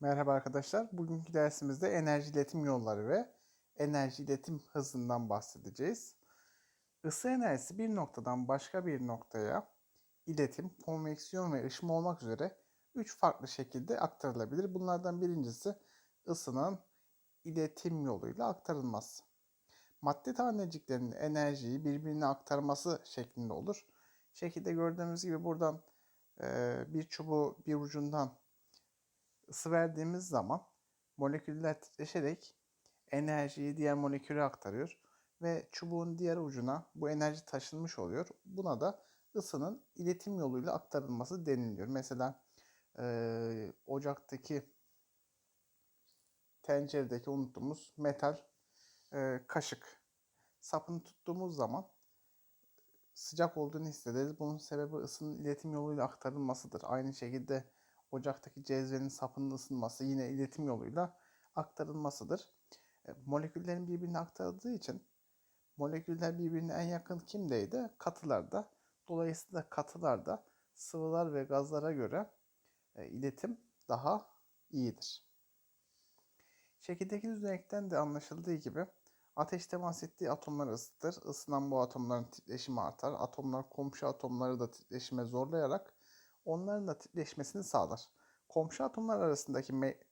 Merhaba arkadaşlar. Bugünkü dersimizde enerji iletim yolları ve enerji iletim hızından bahsedeceğiz. Isı enerjisi bir noktadan başka bir noktaya iletim, konveksiyon ve ışıma olmak üzere üç farklı şekilde aktarılabilir. Bunlardan birincisi ısının iletim yoluyla aktarılması. Madde taneciklerinin enerjiyi birbirine aktarması şeklinde olur. Şekilde gördüğümüz gibi buradan bir çubuğu bir ucundan ısı verdiğimiz zaman moleküller titreşerek enerjiyi diğer moleküle aktarıyor ve çubuğun diğer ucuna bu enerji taşınmış oluyor. Buna da ısının iletim yoluyla aktarılması deniliyor. Mesela eee, ocaktaki tenceredeki unuttuğumuz metal eee, kaşık sapını tuttuğumuz zaman sıcak olduğunu hissederiz. Bunun sebebi ısının iletim yoluyla aktarılmasıdır. Aynı şekilde ocaktaki cezvenin sapının ısınması yine iletim yoluyla aktarılmasıdır. E, Moleküllerin birbirine aktarıldığı için moleküller birbirine en yakın kimdeydi? Katılarda. Dolayısıyla katılarda sıvılar ve gazlara göre e, iletim daha iyidir. Şekildeki düzenekten de anlaşıldığı gibi ateş temas ettiği atomları ısıtır. Isınan bu atomların titreşimi artar. Atomlar komşu atomları da titreşime zorlayarak onların da titreşmesini sağlar. Komşu atomlar arasındaki me-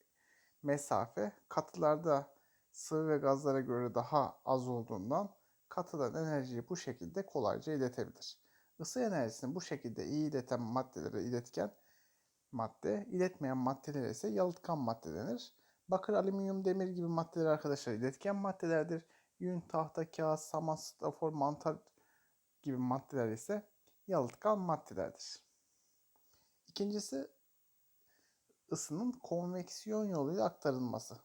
mesafe katılarda sıvı ve gazlara göre daha az olduğundan katıların enerjiyi bu şekilde kolayca iletebilir. Isı enerjisini bu şekilde iyi ileten maddelere iletken madde, iletmeyen maddelere ise yalıtkan madde denir. Bakır, alüminyum, demir gibi maddeler arkadaşlar iletken maddelerdir. Yün, tahta, kağıt, saman, strafor, mantar gibi maddeler ise yalıtkan maddelerdir. İkincisi ısının konveksiyon yoluyla aktarılması.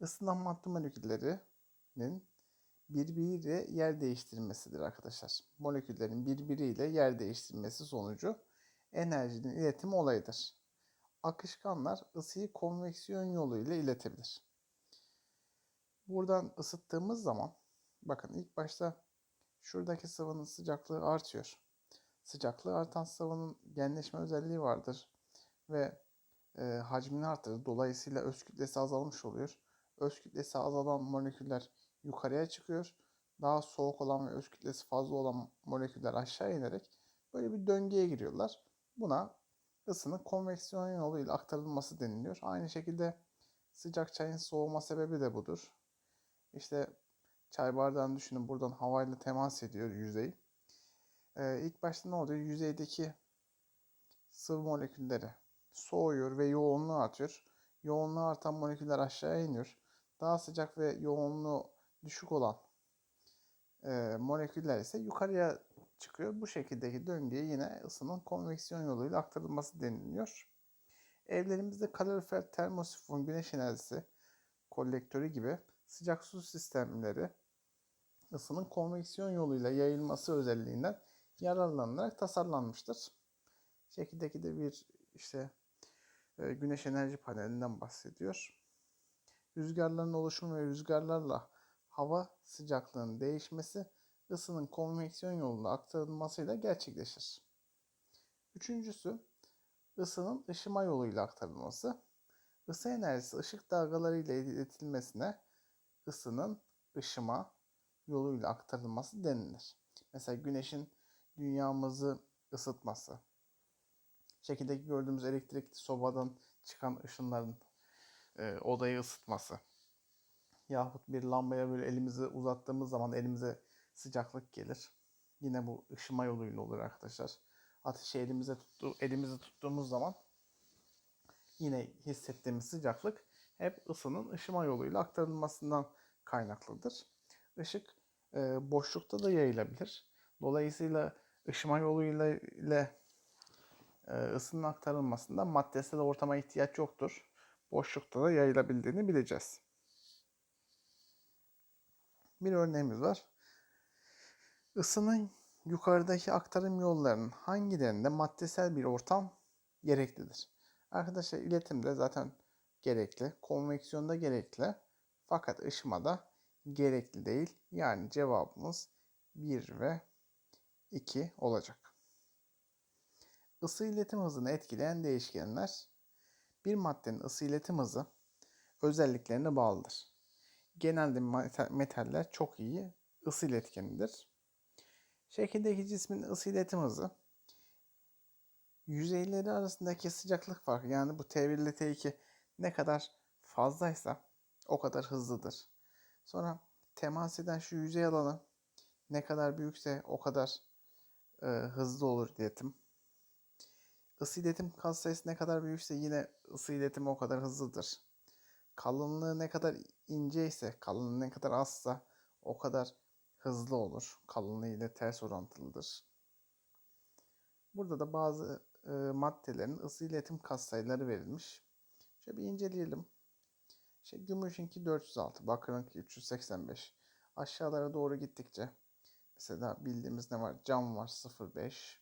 Isınan madde moleküllerinin birbiriyle yer değiştirmesidir arkadaşlar. Moleküllerin birbiriyle yer değiştirmesi sonucu enerjinin iletimi olayıdır. Akışkanlar ısıyı konveksiyon yoluyla iletebilir. Buradan ısıttığımız zaman bakın ilk başta şuradaki sıvının sıcaklığı artıyor. Sıcaklığı artan sıvının genleşme özelliği vardır ve e, hacmini artırır. Dolayısıyla öz kütlesi azalmış oluyor. Öz kütlesi azalan moleküller yukarıya çıkıyor. Daha soğuk olan ve öz kütlesi fazla olan moleküller aşağı inerek böyle bir döngüye giriyorlar. Buna ısının konveksiyon yoluyla aktarılması deniliyor. Aynı şekilde sıcak çayın soğuma sebebi de budur. İşte çay bardağını düşünün buradan havayla temas ediyor yüzey. Ee, ilk başta ne oluyor? Yüzeydeki sıvı molekülleri soğuyor ve yoğunluğu artıyor. Yoğunluğu artan moleküller aşağıya iniyor. Daha sıcak ve yoğunluğu düşük olan e, moleküller ise yukarıya çıkıyor. Bu şekildeki döngüye yine ısının konveksiyon yoluyla aktarılması deniliyor. Evlerimizde kalorifer, termosifon, güneş enerjisi kolektörü gibi sıcak su sistemleri ısının konveksiyon yoluyla yayılması özelliğinden yararlanarak tasarlanmıştır. Şekildeki de bir işte e, güneş enerji panelinden bahsediyor. Rüzgarların oluşumu ve rüzgarlarla hava sıcaklığının değişmesi ısının konveksiyon yoluyla aktarılmasıyla gerçekleşir. Üçüncüsü ısının ışıma yoluyla aktarılması. Isı enerjisi ışık dalgaları ile iletilmesine ısının ışıma yoluyla aktarılması denilir. Mesela güneşin dünyamızı ısıtması. Şekildeki gördüğümüz elektrikli sobadan çıkan ışınların e, odayı ısıtması. Yahut bir lambaya böyle elimizi uzattığımız zaman elimize sıcaklık gelir. Yine bu ışıma yoluyla olur arkadaşlar. Ateşi elimize tuttu, elimizi tuttuğumuz zaman yine hissettiğimiz sıcaklık hep ısının ışıma yoluyla aktarılmasından kaynaklıdır. Işık e, boşlukta da yayılabilir. Dolayısıyla ışıma yoluyla ile e, ısının aktarılmasında maddesel ortama ihtiyaç yoktur. Boşlukta da yayılabildiğini bileceğiz. Bir örneğimiz var. Isının yukarıdaki aktarım yollarının hangilerinde maddesel bir ortam gereklidir? Arkadaşlar iletimde zaten gerekli, konveksiyonda gerekli fakat ışımada gerekli değil. Yani cevabımız 1 ve 2 olacak. Isı iletim hızını etkileyen değişkenler Bir maddenin ısı iletim hızı özelliklerine bağlıdır. Genelde meta- metaller çok iyi ısı iletkenidir. Şekildeki cismin ısı iletim hızı yüzeyleri arasındaki sıcaklık farkı yani bu T1 ile T2 ne kadar fazlaysa o kadar hızlıdır. Sonra temas eden şu yüzey alanı ne kadar büyükse o kadar e, hızlı olur iletim. Isı iletim katsayısı ne kadar büyükse yine ısı iletimi o kadar hızlıdır. Kalınlığı ne kadar ince ise, kalınlığı ne kadar azsa o kadar hızlı olur. Kalınlığı ile ters orantılıdır. Burada da bazı e, maddelerin ısı iletim katsayıları verilmiş. Şöyle bir inceleyelim. İşte gümüşünki 406, bakırınki 385. Aşağılara doğru gittikçe mesela bildiğimiz ne var? Cam var 0.5.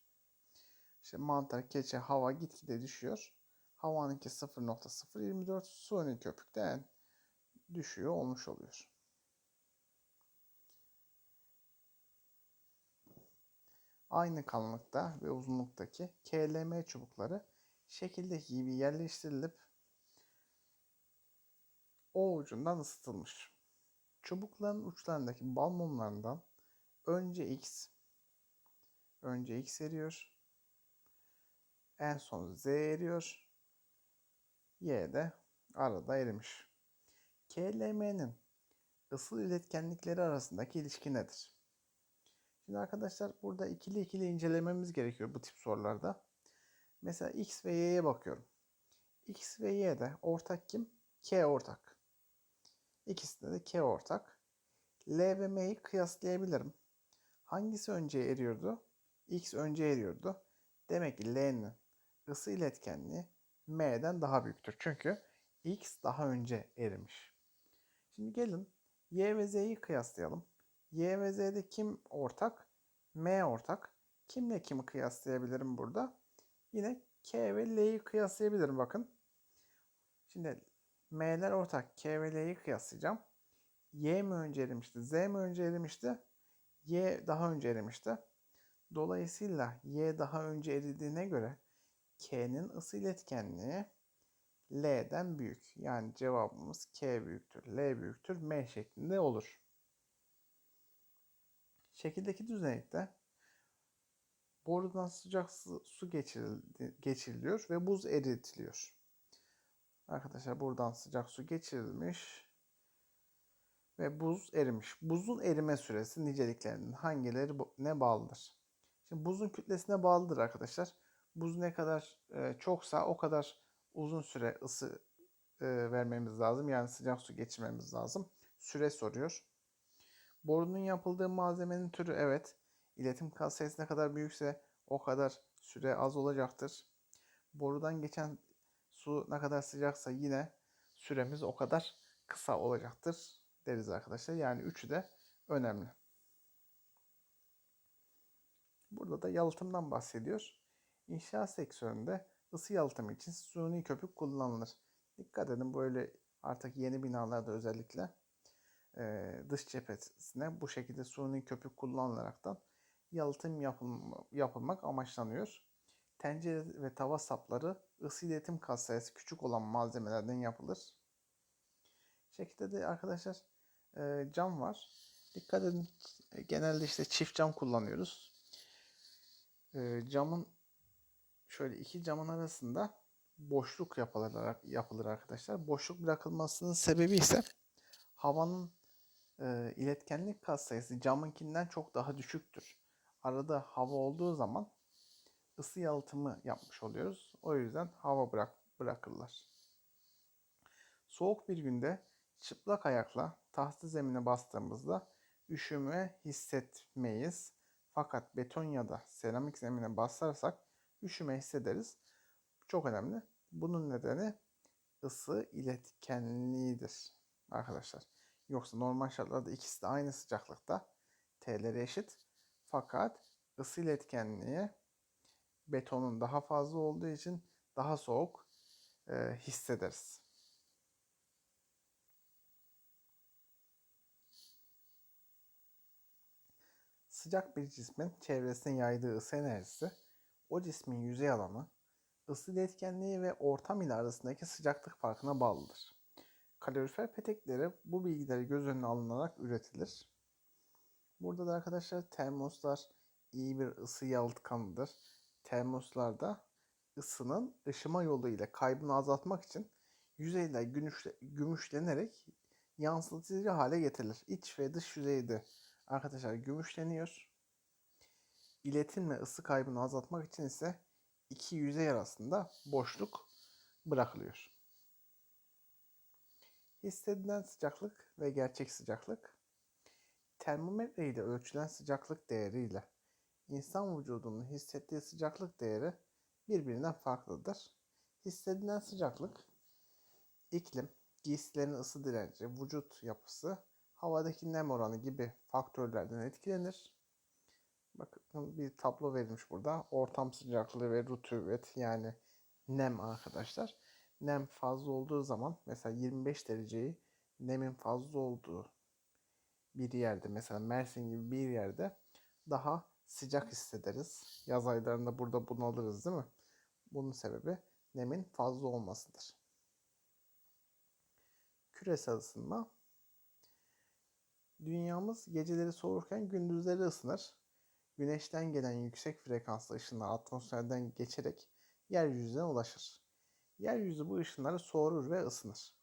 İşte mantar, keçe, hava gitgide düşüyor. Havanınki 0.024, suni köpükte en düşüyor olmuş oluyor. Aynı kalınlıkta ve uzunluktaki KLM çubukları şekildeki gibi yerleştirilip o ucundan ısıtılmış. Çubukların uçlarındaki bal mumlarından önce X önce X eriyor. En son Z eriyor. Y de arada erimiş. KLM'nin ısı iletkenlikleri arasındaki ilişki nedir? Şimdi arkadaşlar burada ikili ikili incelememiz gerekiyor bu tip sorularda. Mesela X ve Y'ye bakıyorum. X ve Y'de ortak kim? K ortak. İkisinde de K ortak. L ve M'yi kıyaslayabilirim. Hangisi önce eriyordu? X önce eriyordu. Demek ki L'nin ısı iletkenliği M'den daha büyüktür. Çünkü X daha önce erimiş. Şimdi gelin Y ve Z'yi kıyaslayalım. Y ve Z'de kim ortak? M ortak. Kimle kimi kıyaslayabilirim burada? Yine K ve L'yi kıyaslayabilirim bakın. Şimdi M'ler ortak. K ve L'yi kıyaslayacağım. Y mi önce erimişti? Z mi önce erimişti? Y daha önce erimişti. Dolayısıyla Y daha önce eridiğine göre K'nin ısı iletkenliği L'den büyük. Yani cevabımız K büyüktür, L büyüktür, M şeklinde olur. Şekildeki düzenekte borudan sıcak su geçiriliyor ve buz eritiliyor. Arkadaşlar buradan sıcak su geçirilmiş ve buz erimiş. Buzun erime süresi niceliklerinin hangileri ne bağlıdır? Şimdi buzun kütlesine bağlıdır arkadaşlar. Buz ne kadar e, çoksa o kadar uzun süre ısı e, vermemiz lazım. Yani sıcak su geçirmemiz lazım. Süre soruyor. Borunun yapıldığı malzemenin türü evet. İletim kat sayısı ne kadar büyükse o kadar süre az olacaktır. Borudan geçen su ne kadar sıcaksa yine süremiz o kadar kısa olacaktır deriz arkadaşlar. Yani üçü de önemli. Burada da yalıtımdan bahsediyor. İnşaat sektöründe ısı yalıtımı için suni köpük kullanılır. Dikkat edin böyle artık yeni binalarda özellikle dış cephesine bu şekilde suni köpük kullanılaraktan yalıtım yapılma, yapılmak amaçlanıyor. Tencere ve tava sapları ısı iletim katsayısı küçük olan malzemelerden yapılır. Şekilde de arkadaşlar cam var. Dikkat edin genelde işte çift cam kullanıyoruz. Camın şöyle iki camın arasında boşluk yapılır, yapılır arkadaşlar. Boşluk bırakılmasının sebebi ise havanın e, iletkenlik katsayısı camınkinden çok daha düşüktür. Arada hava olduğu zaman ısı yalıtımı yapmış oluyoruz. O yüzden hava bırak, bırakırlar. Soğuk bir günde çıplak ayakla tahtlı zemine bastığımızda üşüme hissetmeyiz. Fakat beton ya da seramik zemine basarsak üşüme hissederiz. Çok önemli. Bunun nedeni ısı iletkenliğidir arkadaşlar. Yoksa normal şartlarda ikisi de aynı sıcaklıkta. T'leri eşit. Fakat ısı iletkenliği betonun daha fazla olduğu için daha soğuk e, hissederiz. Sıcak bir cismin çevresine yaydığı ısı enerjisi o cismin yüzey alanı ısı iletkenliği ve ortam ile arasındaki sıcaklık farkına bağlıdır. Kalorifer petekleri bu bilgileri göz önüne alınarak üretilir. Burada da arkadaşlar termoslar iyi bir ısı yalıtkanıdır. Termoslarda ısının ışıma yolu ile kaybını azaltmak için yüzeyler gümüşle, gümüşlenerek yansıtıcı hale getirilir. İç ve dış yüzeyde arkadaşlar gümüşleniyor. İletim ve ısı kaybını azaltmak için ise iki yüzey arasında boşluk bırakılıyor. Hissedilen sıcaklık ve gerçek sıcaklık termometre ile ölçülen sıcaklık değeri ile insan vücudunun hissettiği sıcaklık değeri birbirinden farklıdır. Hissedilen sıcaklık iklim, giysilerin ısı direnci, vücut yapısı, havadaki nem oranı gibi faktörlerden etkilenir. Bakın bir tablo verilmiş burada. Ortam sıcaklığı ve rutubet yani nem arkadaşlar. Nem fazla olduğu zaman mesela 25 dereceyi nemin fazla olduğu bir yerde mesela Mersin gibi bir yerde daha sıcak hissederiz. Yaz aylarında burada bunu alırız değil mi? Bunun sebebi nemin fazla olmasıdır. Küresel ısınma Dünyamız geceleri soğurken gündüzleri ısınır. Güneşten gelen yüksek frekanslı ışınlar atmosferden geçerek yeryüzüne ulaşır. Yeryüzü bu ışınları soğurur ve ısınır.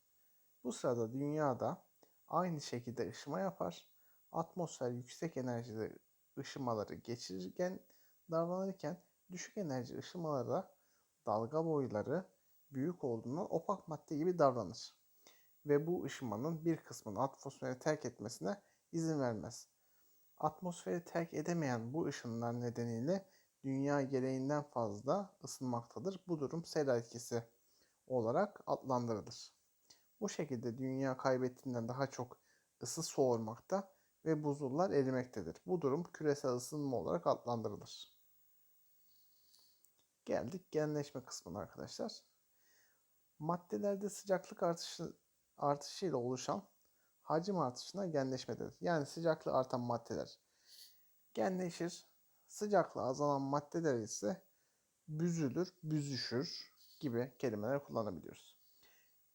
Bu sırada dünyada aynı şekilde ışıma yapar. Atmosfer yüksek enerjili ışımaları geçirirken davranırken düşük enerji ışımaları da dalga boyları büyük olduğundan opak madde gibi davranır. Ve bu ışımanın bir kısmını atmosfere terk etmesine izin vermez. Atmosferi terk edemeyen bu ışınlar nedeniyle dünya gereğinden fazla ısınmaktadır. Bu durum sera etkisi olarak adlandırılır. Bu şekilde dünya kaybettiğinden daha çok ısı soğurmakta ve buzullar erimektedir. Bu durum küresel ısınma olarak adlandırılır. Geldik genleşme kısmına arkadaşlar. Maddelerde sıcaklık artışı artışıyla oluşan hacim artışına genleşme. Yani sıcaklığı artan maddeler genleşir. Sıcaklığı azalan maddeler ise büzülür, büzüşür gibi kelimeler kullanabiliyoruz.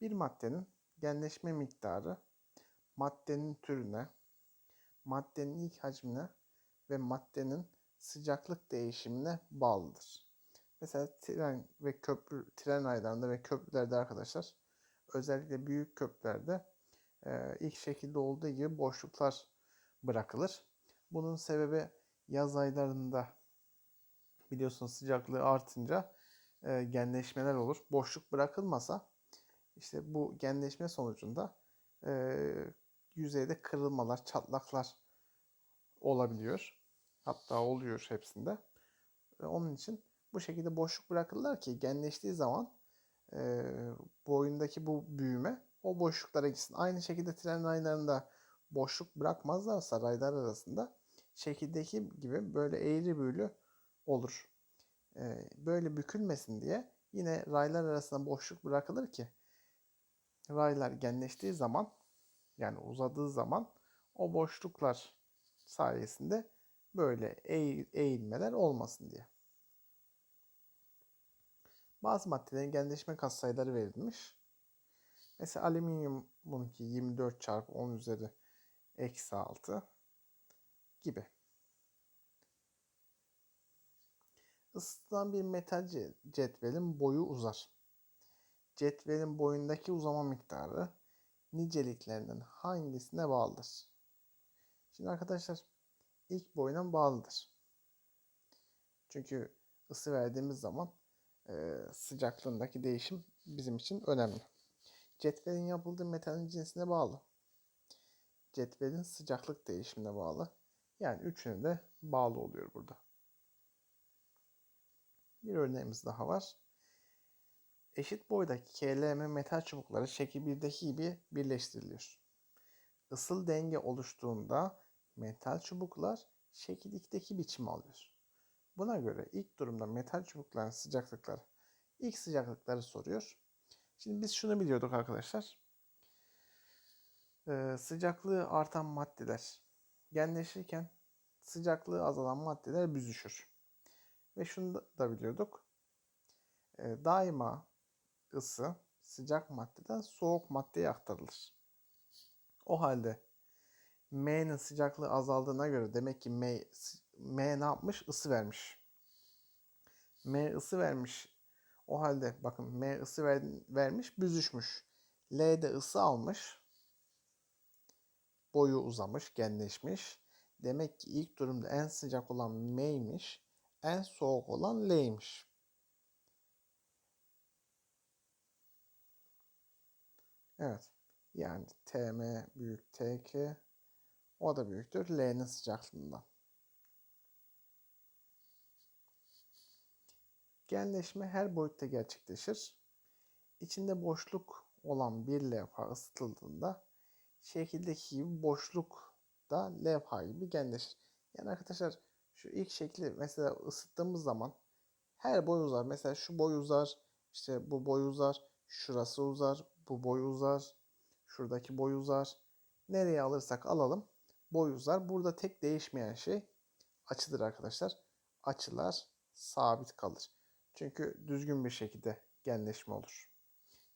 Bir maddenin genleşme miktarı maddenin türüne, maddenin ilk hacmine ve maddenin sıcaklık değişimine bağlıdır. Mesela tren ve köprü, tren aylarında ve köprülerde arkadaşlar özellikle büyük köprülerde e, ilk şekilde olduğu gibi boşluklar bırakılır. Bunun sebebi yaz aylarında biliyorsunuz sıcaklığı artınca genleşmeler olur. Boşluk bırakılmasa işte bu genleşme sonucunda yüzeyde kırılmalar, çatlaklar olabiliyor. Hatta oluyor hepsinde. Onun için bu şekilde boşluk bırakırlar ki genleştiği zaman e, boyundaki bu büyüme o boşluklara gitsin. Aynı şekilde tren raylarında boşluk bırakmazlarsa raylar arasında şekildeki gibi böyle eğri büğrü olur. E, böyle bükülmesin diye yine raylar arasında boşluk bırakılır ki raylar genleştiği zaman yani uzadığı zaman o boşluklar sayesinde böyle eğilmeler olmasın diye. Bazı maddelerin genleşme katsayıları verilmiş. Mesela alüminyumunki 24 çarpı 10 üzeri eksi 6 gibi. Isıtılan bir metal cetvelin boyu uzar. Cetvelin boyundaki uzama miktarı niceliklerinden hangisine bağlıdır? Şimdi arkadaşlar ilk boyuna bağlıdır. Çünkü ısı verdiğimiz zaman sıcaklığındaki değişim bizim için önemli. Cetvelin yapıldığı metalin cinsine bağlı. Cetvelin sıcaklık değişimine bağlı. Yani üçüne de bağlı oluyor burada. Bir örneğimiz daha var. Eşit boydaki KLM metal çubukları şekil 1'deki gibi birleştiriliyor. Isıl denge oluştuğunda metal çubuklar şekil 2'deki biçimi alıyor. Buna göre ilk durumda metal çubukların sıcaklıkları ilk sıcaklıkları soruyor. Şimdi biz şunu biliyorduk arkadaşlar. Ee, sıcaklığı artan maddeler genleşirken sıcaklığı azalan maddeler büzüşür. Ve şunu da biliyorduk. e, daima ısı sıcak maddeden soğuk maddeye aktarılır. O halde M'nin sıcaklığı azaldığına göre demek ki M, M ne yapmış? Isı vermiş. M ısı vermiş. O halde bakın M ısı ver, vermiş, büzüşmüş. L de ısı almış. Boyu uzamış, genleşmiş. Demek ki ilk durumda en sıcak olan M'ymiş. En soğuk olan L'ymiş. Evet. Yani TM büyük TK. O da büyüktür L'nin sıcaklığından. Genleşme her boyutta gerçekleşir. İçinde boşluk olan bir levha ısıtıldığında şekildeki gibi boşluk da levha gibi genleşir. Yani arkadaşlar şu ilk şekli mesela ısıttığımız zaman her boy uzar. Mesela şu boy uzar, işte bu boy uzar, şurası uzar, bu boy uzar, şuradaki boy uzar. Nereye alırsak alalım boy uzar. Burada tek değişmeyen şey açıdır arkadaşlar. Açılar sabit kalır. Çünkü düzgün bir şekilde genleşme olur.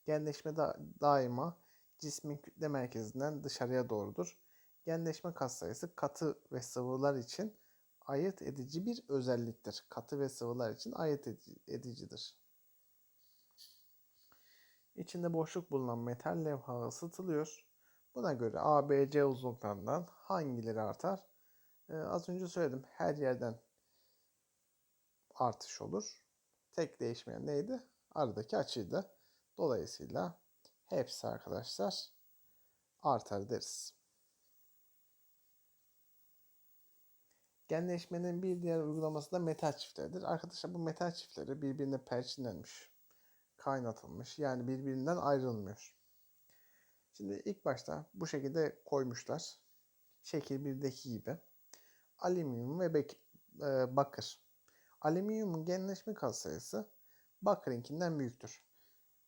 Genleşme da daima cismin kütle merkezinden dışarıya doğrudur. Genleşme katsayısı katı ve sıvılar için ayırt edici bir özelliktir. Katı ve sıvılar için ayırt edicidir. İçinde boşluk bulunan metal levha ısıtılıyor. Buna göre A, B, C uzunluklarından hangileri artar? Ee, az önce söyledim. Her yerden artış olur. Tek değişmeyen neydi? Aradaki açıydı. Dolayısıyla hepsi arkadaşlar artar deriz. Genleşmenin bir diğer uygulaması da metal çiftleridir. Arkadaşlar bu metal çiftleri birbirine perçinlenmiş, kaynatılmış. Yani birbirinden ayrılmıyor. Şimdi ilk başta bu şekilde koymuşlar. Şekil 1'deki gibi. Alüminyum ve e, bakır. Alüminyumun genleşme katsayısı bakırınkinden büyüktür.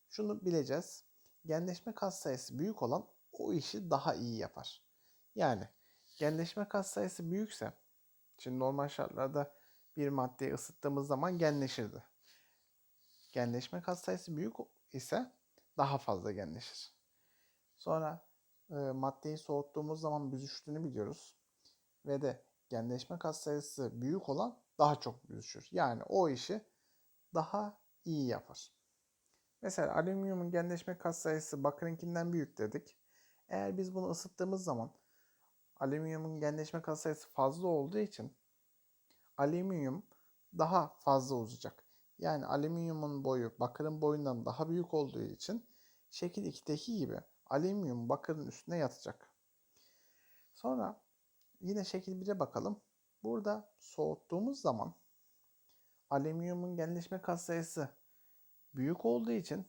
Şunu bileceğiz. Genleşme katsayısı büyük olan o işi daha iyi yapar. Yani genleşme katsayısı büyükse şimdi normal şartlarda bir maddeyi ısıttığımız zaman genleşirdi. Genleşme katsayısı büyük ise daha fazla genleşir. Sonra e, maddeyi soğuttuğumuz zaman büzüştüğünü biliyoruz. Ve de genleşme katsayısı büyük olan daha çok büzüşür. Yani o işi daha iyi yapar. Mesela alüminyumun genleşme katsayısı bakırınkinden büyük dedik. Eğer biz bunu ısıttığımız zaman alüminyumun genleşme katsayısı fazla olduğu için alüminyum daha fazla uzayacak. Yani alüminyumun boyu bakırın boyundan daha büyük olduğu için şekil 2'deki gibi alüminyum bakırın üstüne yatacak. Sonra yine şekil 1'e bakalım. Burada soğuttuğumuz zaman alüminyumun genleşme katsayısı büyük olduğu için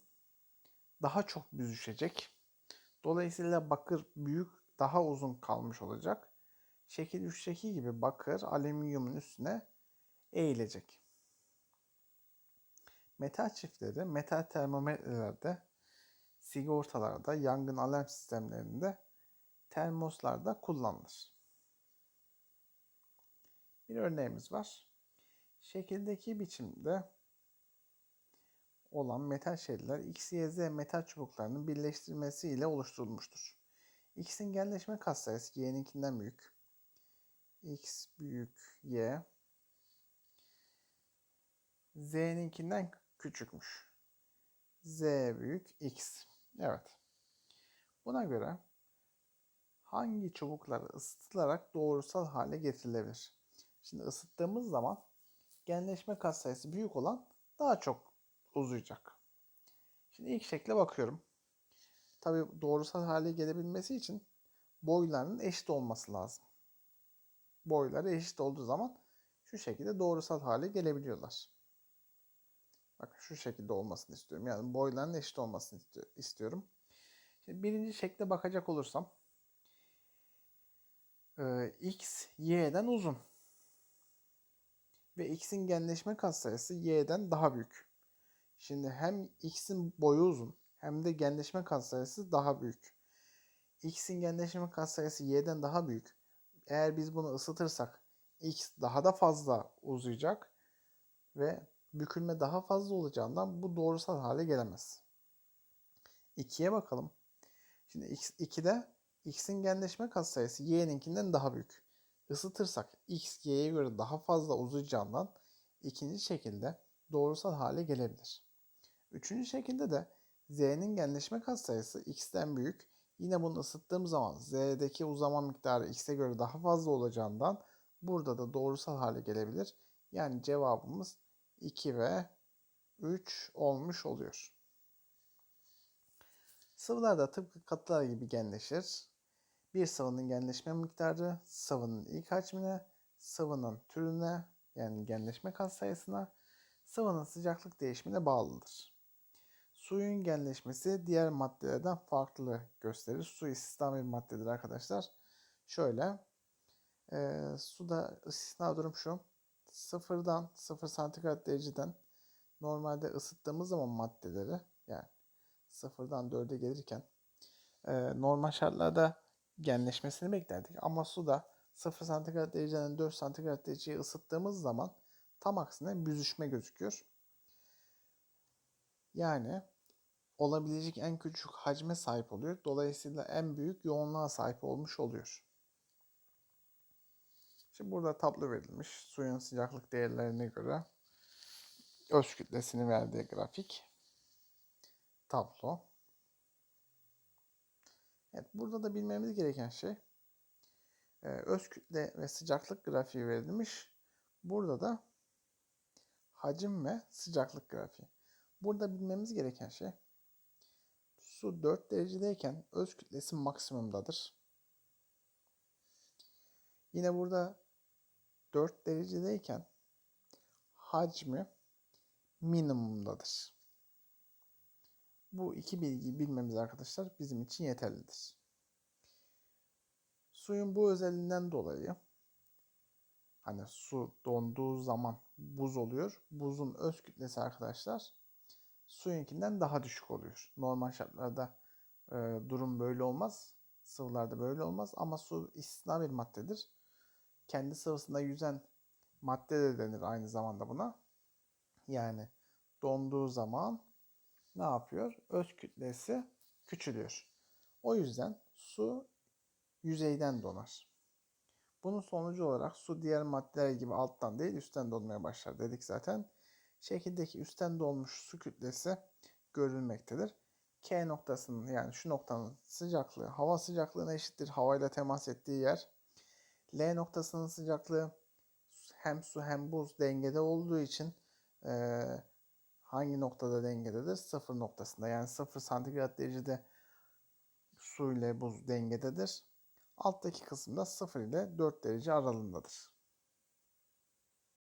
daha çok büzüşecek. Dolayısıyla bakır büyük daha uzun kalmış olacak. Şekil 3'teki gibi bakır alüminyumun üstüne eğilecek. Metal çiftleri metal termometrelerde sigortalarda, yangın alarm sistemlerinde, termoslarda kullanılır. Bir örneğimiz var. Şekildeki biçimde olan metal şeriler X, Y, Z metal çubuklarının birleştirilmesi ile oluşturulmuştur. X'in genleşme katsayısı Y'ninkinden büyük. X büyük Y. Z'ninkinden küçükmüş. Z büyük X. Evet. Buna göre hangi çubuklar ısıtılarak doğrusal hale getirilebilir? Şimdi ısıttığımız zaman genleşme katsayısı büyük olan daha çok uzayacak. Şimdi ilk şekle bakıyorum. Tabi doğrusal hale gelebilmesi için boylarının eşit olması lazım. Boyları eşit olduğu zaman şu şekilde doğrusal hale gelebiliyorlar. Bak şu şekilde olmasını istiyorum. Yani boyların eşit olmasını istiyorum. Şimdi birinci şekle bakacak olursam x y'den uzun. Ve x'in genleşme katsayısı y'den daha büyük. Şimdi hem x'in boyu uzun hem de genleşme katsayısı daha büyük. x'in genleşme katsayısı y'den daha büyük. Eğer biz bunu ısıtırsak x daha da fazla uzayacak ve bükülme daha fazla olacağından bu doğrusal hale gelemez. 2'ye bakalım. Şimdi x, 2'de x'in genleşme katsayısı y'ninkinden daha büyük. Isıtırsak x y'ye göre daha fazla uzayacağından ikinci şekilde doğrusal hale gelebilir. Üçüncü şekilde de z'nin genleşme katsayısı x'ten büyük. Yine bunu ısıttığım zaman z'deki uzama miktarı x'e göre daha fazla olacağından burada da doğrusal hale gelebilir. Yani cevabımız 2 ve 3 olmuş oluyor. Sıvılar da tıpkı katılar gibi genleşir. Bir sıvının genleşme miktarı sıvının ilk hacmine, sıvının türüne yani genleşme katsayısına, sıvının sıcaklık değişimine bağlıdır. Suyun genleşmesi diğer maddelerden farklı gösterir. Su istisna bir maddedir arkadaşlar. Şöyle, e, suda istisna durum şu. Sıfırdan 0 santigrat dereceden normalde ısıttığımız zaman maddeleri yani sıfırdan 4'e gelirken e, normal şartlarda genleşmesini beklerdik. Ama suda 0 santigrat dereceden 4 santigrat dereceyi ısıttığımız zaman tam aksine büzüşme gözüküyor. Yani olabilecek en küçük hacme sahip oluyor. Dolayısıyla en büyük yoğunluğa sahip olmuş oluyor. Şimdi burada tablo verilmiş. Suyun sıcaklık değerlerine göre öz kütlesini verdiği grafik. Tablo. Evet, burada da bilmemiz gereken şey e, öz kütle ve sıcaklık grafiği verilmiş. Burada da hacim ve sıcaklık grafiği. Burada bilmemiz gereken şey su 4 derecedeyken öz kütlesi maksimumdadır. Yine burada 4 derecedeyken hacmi minimumdadır. Bu iki bilgiyi bilmemiz arkadaşlar bizim için yeterlidir. Suyun bu özelliğinden dolayı hani su donduğu zaman buz oluyor. Buzun öz kütlesi arkadaşlar suyunkinden daha düşük oluyor. Normal şartlarda e, durum böyle olmaz. Sıvılarda böyle olmaz ama su istisna bir maddedir. Kendi sıvısında yüzen madde de denir aynı zamanda buna. Yani donduğu zaman ne yapıyor? Öz kütlesi küçülüyor. O yüzden su yüzeyden donar. Bunun sonucu olarak su diğer maddeler gibi alttan değil üstten donmaya başlar dedik zaten. Şekildeki üstten dolmuş su kütlesi görülmektedir. K noktasının yani şu noktanın sıcaklığı hava sıcaklığına eşittir. Havayla temas ettiği yer. L noktasının sıcaklığı hem su hem buz dengede olduğu için e, hangi noktada dengededir? Sıfır noktasında yani sıfır santigrat derecede su ile buz dengededir. Alttaki kısımda 0 ile 4 derece aralığındadır.